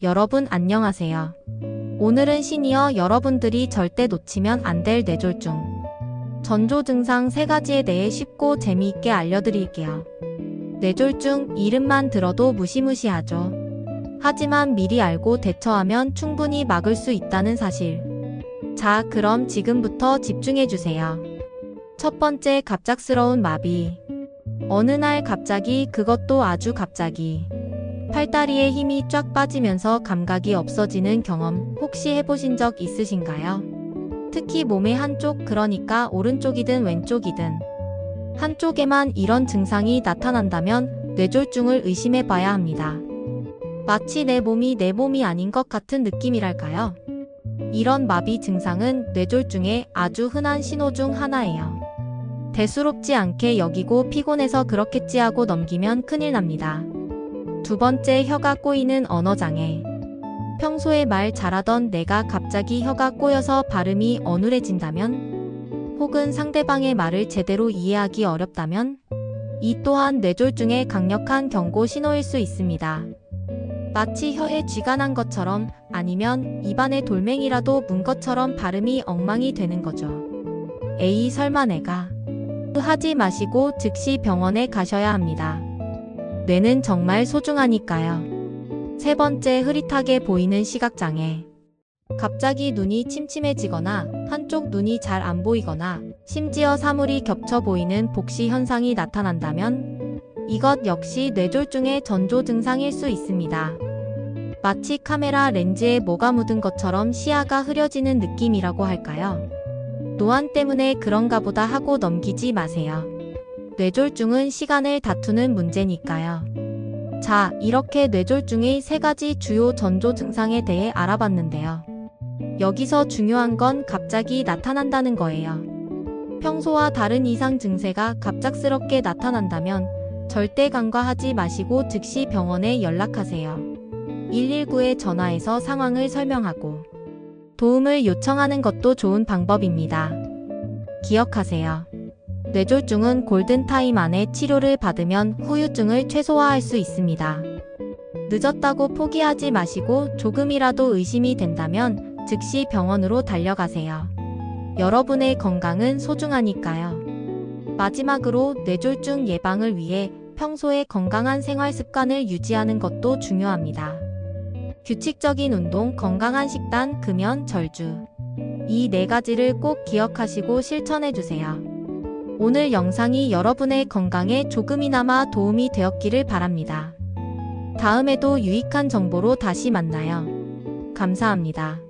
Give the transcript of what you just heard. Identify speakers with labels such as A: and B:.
A: 여러분 안녕하세요. 오늘은 시니어 여러분들이 절대 놓치면 안 될 뇌졸중. 전조 증상 3가지에 대해 쉽고 재미있게 알려드릴게요. 뇌졸중 이름만 들어도 무시무시하죠. 하지만 미리 알고 대처하면 충분히 막을 수 있다는 사실. 자, 그럼 지금부터 집중해주세요. 첫 번째 갑작스러운 마비. 어느 날 갑자기 그것도 아주 갑자기. 팔다리에 힘이 쫙 빠지면서 감각이 없어지는 경험 혹시 해보신 적 있으신가요? 특히 몸의 한쪽, 그러니까 오른쪽이든 왼쪽이든 한쪽에만 이런 증상이 나타난다면 뇌졸중을 의심해 봐야 합니다. 마치 내 몸이 내 몸이 아닌 것 같은 느낌이랄까요? 이런 마비 증상은 뇌졸중의 아주 흔한 신호 중 하나예요. 대수롭지 않게 여기고 피곤해서 그렇겠지 하고 넘기면 큰일 납니다. 두 번째 혀가 꼬이는 언어장애. 평소에 말 잘하던 내가 갑자기 혀가 꼬여서 발음이 어눌해진다면, 혹은 상대방의 말을 제대로 이해하기 어렵다면, 이 또한 뇌졸중의 강력한 경고 신호일 수 있습니다. 마치 혀에 쥐가 난 것처럼 아니면 입안에 돌멩이라도 문 것처럼 발음이 엉망이 되는 거죠. 에이 설마 내가 하지 마시고 즉시 병원에 가셔야 합니다. 뇌는 정말 소중하니까요. 세 번째 흐릿하게 보이는 시각장애. 갑자기 눈이 침침해지거나 한쪽 눈이 잘 안 보이거나 심지어 사물이 겹쳐 보이는 복시 현상이 나타난다면 이것 역시 뇌졸중의 전조 증상일 수 있습니다. 마치 카메라 렌즈에 뭐가 묻은 것처럼 시야가 흐려지는 느낌이라고 할까요? 노안 때문에 그런가 보다 하고 넘기지 마세요. 뇌졸중은 시간을 다투는 문제니까요. 자, 이렇게 뇌졸중의 세 가지 주요 전조 증상에 대해 알아봤는데요. 여기서 중요한 건 갑자기 나타난다는 거예요. 평소와 다른 이상 증세가 갑작스럽게 나타난다면 절대 간과하지 마시고 즉시 병원에 연락하세요. 119에 전화해서 상황을 설명하고 도움을 요청하는 것도 좋은 방법입니다. 기억하세요. 뇌졸중은 골든타임 안에 치료를 받으면 후유증을 최소화할 수 있습니다. 늦었다고 포기하지 마시고 조금이라도 의심이 된다면 즉시 병원으로 달려가세요. 여러분의 건강은 소중하니까요. 마지막으로 뇌졸중 예방을 위해 평소에 건강한 생활 습관을 유지하는 것도 중요합니다. 규칙적인 운동, 건강한 식단, 금연, 절주. 이 네 가지를 꼭 기억하시고 실천해 주세요. 오늘 영상이 여러분의 건강에 조금이나마 도움이 되었기를 바랍니다. 다음에도 유익한 정보로 다시 만나요. 감사합니다.